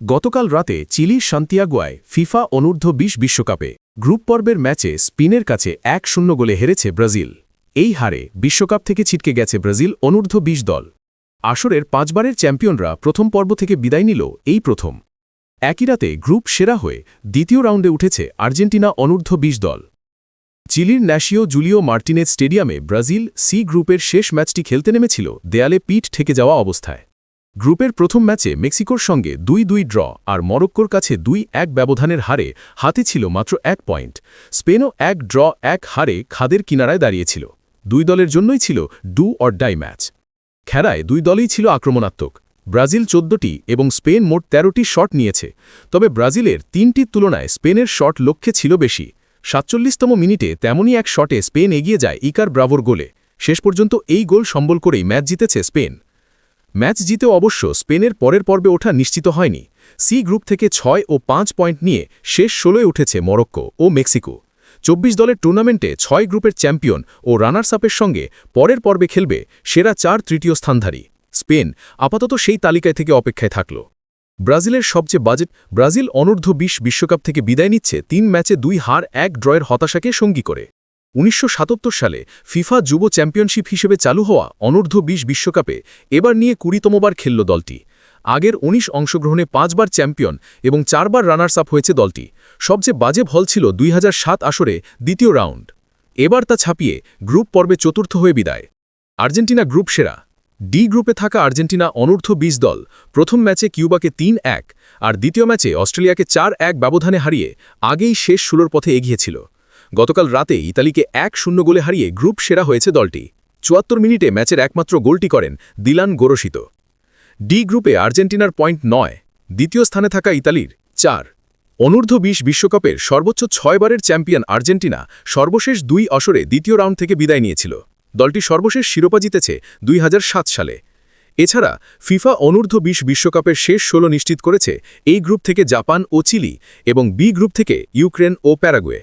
গতকাল রাতে চিলির সান্তিয়াগোয়ায় ফিফা অনূর্ধ্ব বিশ বিশ্বকাপে গ্রুপ পর্বের ম্যাচে স্পিনের কাছে এক শূন্য গোলে হেরেছে ব্রাজিল। এই হারে বিশ্বকাপ থেকে ছিটকে গেছে ব্রাজিল অনূর্ধ্ব বিশ দল। আসরের পাঁচবারের চ্যাম্পিয়নরা প্রথম পর্ব থেকে বিদায় নিল এই প্রথম। একই রাতে গ্রুপ সেরা হয়ে দ্বিতীয় রাউন্ডে উঠেছে আর্জেন্টিনা অনূর্ধ্ব বিশ দল। চিলির ন্যাশিও জুলিও মার্টিনেজ স্টেডিয়ামে ব্রাজিল সি গ্রুপের শেষ ম্যাচটি খেলতে নেমেছিল দেয়ালে পিঠ ঠেকে যাওয়া অবস্থায়। গ্রুপের প্রথম ম্যাচে মেক্সিকোর সঙ্গে দুই দুই ড্র আর মরক্কোর কাছে দুই এক ব্যবধানের হারে হাতে ছিল মাত্র এক পয়েন্ট। স্পেনও এক ড্র, এক হারে খাদের কিনারায় দাঁড়িয়েছিল। দুই দলের জন্যই ছিল ডু অর ডাই ম্যাচ। খেলায় দুই দলই ছিল আক্রমণাত্মক। ব্রাজিল চোদ্দটি এবং স্পেন মোট তেরোটি শট নিয়েছে। তবে ব্রাজিলের তিনটির তুলনায় স্পেনের শট লক্ষ্যে ছিল বেশি। সাতচল্লিশতম মিনিটে তেমনই এক শটে স্পেন এগিয়ে যায় ইকার ব্রাভোর গোলে। শেষ পর্যন্ত এই গোল সম্বল করেই ম্যাচ জিতেছে স্পেন। ম্যাচ জিতেও অবশ্য স্পেনের পরের পর্বে ওঠা নিশ্চিত হয়নি। সি গ্রুপ থেকে ছয় ও পাঁচ পয়েন্ট নিয়ে শেষ ষোলোয় উঠেছে মরক্কো ও মেক্সিকো। চব্বিশ দলের টুর্নামেন্টে ছয় গ্রুপের চ্যাম্পিয়ন ও রানার্স আপের সঙ্গে পরের পর্বে খেলবে সেরা চার তৃতীয় স্থানধারী। স্পেন আপাতত সেই তালিকায় থেকে অপেক্ষায় থাকল। ব্রাজিলের সবচেয়ে বাজেট ব্রাজিল অনূর্ধ্ব বিশ বিশ্বকাপ থেকে বিদায় নিচ্ছে তিন ম্যাচে দুই হার, এক ড্রয়ের হতাশাকে সঙ্গী করে। উনিশশো সাতাত্তর সালে ফিফা যুব চ্যাম্পিয়নশিপ হিসেবে চালু হওয়া অনূর্ধ্ব বিশ বিশ্বকাপে এবার নিয়ে কুড়িতমবার খেলল দলটি। আগের ১৯ অংশগ্রহণে পাঁচবার চ্যাম্পিয়ন এবং চারবার রানার্স আপ হয়েছে দলটি। সবচেয়ে বাজে ভল ছিল দুই হাজার সাত আসরে দ্বিতীয় রাউন্ড। এবার তা ছাপিয়ে গ্রুপ পর্বে চতুর্থ হয়ে বিদায়। আর্জেন্টিনা গ্রুপ সেরা। ডি গ্রুপে থাকা আর্জেন্টিনা অনূর্ধ্ব বিশ দল প্রথম ম্যাচে কিউবাকে তিন এক আর দ্বিতীয় ম্যাচে অস্ট্রেলিয়াকে চার এক ব্যবধানে হারিয়ে আগেই শেষ ষোলোর পথে এগিয়েছিল। গতকাল রাতে ইতালিকে এক শূন্য গোলে হারিয়ে গ্রুপ সেরা হয়েছে দলটি। চুয়াত্তর মিনিটে ম্যাচের একমাত্র গোলটি করেন দিলান গোরসিত ডি গ্রুপে আর্জেন্টিনার পয়েন্ট নয়, দ্বিতীয় স্থানে থাকা ইতালির চার। অনূর্ধ্ব বিশ বিশ্বকাপের সর্বোচ্চ ছয়বারের চ্যাম্পিয়ন আর্জেন্টিনা সর্বশেষ দুই আসরে দ্বিতীয় রাউন্ড থেকে বিদায় নিয়েছিল। দলটি সর্বশেষ শিরোপা জিতেছে দুই হাজার সাত সালে। এছাড়া ফিফা অনূর্ধ্ব বিশ বিশ্বকাপের শেষ ষোলো নিশ্চিত করেছে এই গ্রুপ থেকে জাপান ও চিলি এবং বি গ্রুপ থেকে ইউক্রেন ও প্যারাগুয়ে।